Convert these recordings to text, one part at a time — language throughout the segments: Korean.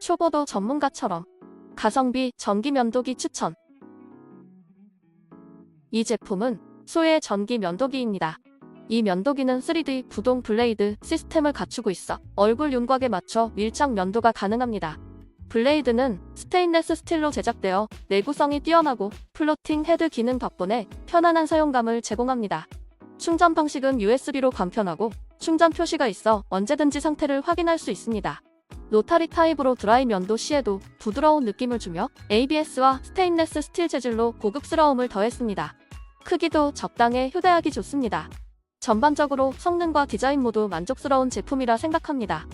초보도 전문가처럼 가성비 전기 면도기 추천. 이 제품은 소의 전기 면도기입니다. 이 면도기는 3D 부동 블레이드 시스템을 갖추고 있어 얼굴 윤곽에 맞춰 밀착 면도가 가능합니다. 블레이드는 스테인레스 스틸로 제작되어 내구성이 뛰어나고 플로팅 헤드 기능 덕분에 편안한 사용감을 제공합니다. 충전 방식은 USB로 간편하고 충전 표시가 있어 언제든지 상태를 확인할 수 있습니다. 로타리 타입으로 드라이 면도 시에도 부드러운 느낌을 주며 ABS와 스테인레스 스틸 재질로 고급스러움을 더했습니다. 크기도 적당해 휴대하기 좋습니다. 전반적으로 성능과 디자인 모두 만족스러운 제품이라 생각합니다.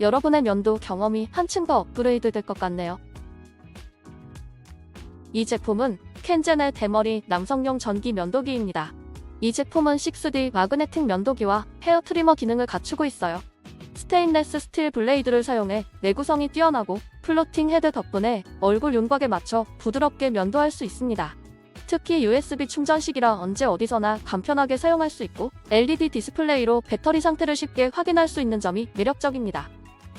여러분의 면도 경험이 한층 더 업그레이드 될 것 같네요. 이 제품은 켄젠의 대머리 남성용 전기 면도기입니다. 이 제품은 6D 마그네틱 면도기와 헤어 트리머 기능을 갖추고 있어요. 스테인레스 스틸 블레이드를 사용해 내구성이 뛰어나고 플로팅 헤드 덕분에 얼굴 윤곽에 맞춰 부드럽게 면도할 수 있습니다. 특히 USB 충전식이라 언제 어디서나 간편하게 사용할 수 있고 LED 디스플레이로 배터리 상태를 쉽게 확인할 수 있는 점이 매력적입니다.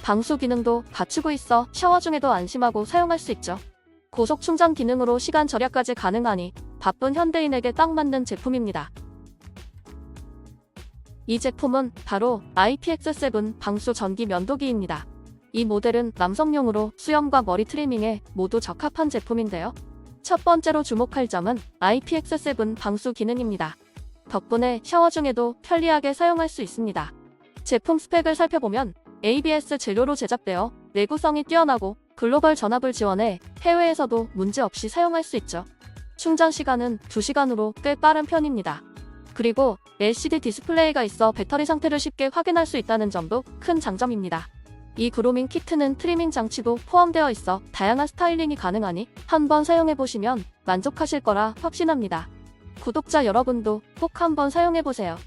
방수 기능도 갖추고 있어 샤워 중에도 안심하고 사용할 수 있죠. 고속 충전 기능으로 시간 절약까지 가능하니 바쁜 현대인에게 딱 맞는 제품입니다. 이 제품은 바로 IPX7 방수 전기 면도기입니다. 이 모델은 남성용으로 수염과 머리 트리밍에 모두 적합한 제품인데요. 첫 번째로 주목할 점은 IPX7 방수 기능입니다. 덕분에 샤워 중에도 편리하게 사용할 수 있습니다. 제품 스펙을 살펴보면 ABS 재료로 제작되어 내구성이 뛰어나고 글로벌 전압을 지원해 해외에서도 문제없이 사용할 수 있죠. 충전 시간은 2시간으로 꽤 빠른 편입니다. 그리고 LCD 디스플레이가 있어 배터리 상태를 쉽게 확인할 수 있다는 점도 큰 장점입니다. 이 그루밍 키트는 트리밍 장치도 포함되어 있어 다양한 스타일링이 가능하니 한번 사용해보시면 만족하실 거라 확신합니다. 구독자 여러분도 꼭 한번 사용해보세요.